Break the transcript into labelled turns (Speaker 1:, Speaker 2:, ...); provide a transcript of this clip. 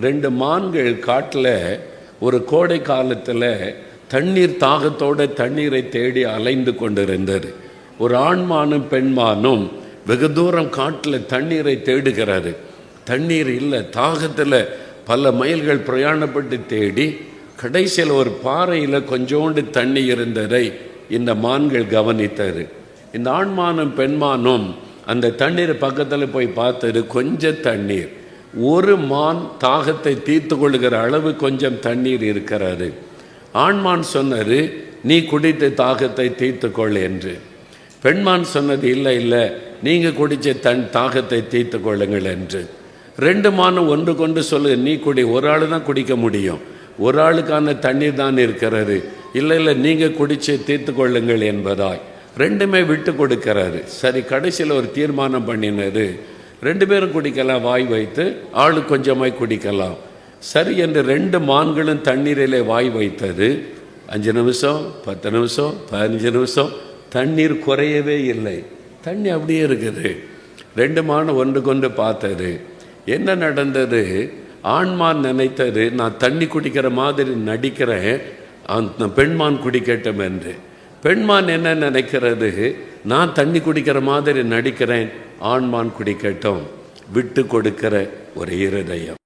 Speaker 1: ரெண்டு மான்கள் காட்டில் ஒரு கோடை காலத்தில் தண்ணீர் தாகத்தோடு தண்ணீரை தேடி அலைந்து கொண்டிருந்தது. ஒரு ஆண்மானும் பெண்மானும் வெகு தூரம் காட்டில் தண்ணீரை தேடுகிறாரு தண்ணீர் இல்லை தாகத்தில் பல மைல்கள் பிரயாணப்பட்டு தேடி கடைசியில் ஒரு பாறையில் கொஞ்சோண்டு தண்ணி இருந்ததை இந்த மான்கள் கவனித்தது. இந்த ஆண்மானும் பெண்மானும் அந்த தண்ணீர் பக்கத்தில் போய் பார்த்தது கொஞ்சம் தண்ணீர். ஒரு மான் தாகத்தை தீர்த்து கொள்கிற அளவு கொஞ்சம் தண்ணீர் இருக்கிறாரு ஆண்மான் சொன்னார் நீ குடித்த தாகத்தை தீர்த்து கொள் என்று. பெண்மான் சொன்னது இல்லை இல்லை நீங்கள் குடித்த தன் தாகத்தை தீர்த்து கொள்ளுங்கள் என்று. ரெண்டு மானும் ஒன்று கொண்டு சொல்லு நீ குடி ஒரு ஆள் தான் குடிக்க முடியும். ஒரு ஆளுக்கான தண்ணீர் தான் இருக்கிறது. இல்லை இல்லை நீங்கள் குடித்து தீர்த்து கொள்ளுங்கள் என்பதாய். ரெண்டுமே விட்டு கொடுக்கிறாரு சரி கடைசியில் ஒரு தீர்மானம் பண்ணினாரு ரெண்டு பேரும் குடிக்கலாம் வாய் வைத்து. ஆளு கொஞ்சமாய் குடிக்கலாம். சரி என்று ரெண்டு மான்களும் தண்ணீரிலே வாய் வைத்தது. அஞ்சு நிமிஷம் பத்து நிமிஷம் பதினஞ்சு நிமிஷம். தண்ணீர் குறையவே இல்லை. தண்ணி அப்படியே இருக்குது. ரெண்டு மான் ஒன்று கொண்டு பார்த்தது. என்ன நடந்தது? ஆண்மான் நினைத்தது நான் தண்ணி குடிக்கிற மாதிரி நடிக்கிறேன். அந்த பெண்மான் குடிக்கட்டும் என்று. பெண்மான் என்ன நினைக்கிறது? நான் தண்ணி குடிக்கிற மாதிரி நடிக்கிறேன். ஆண்மான் குடிக்கட்டும் விட்டு கொடுக்கிற ஒரு இருதயம்.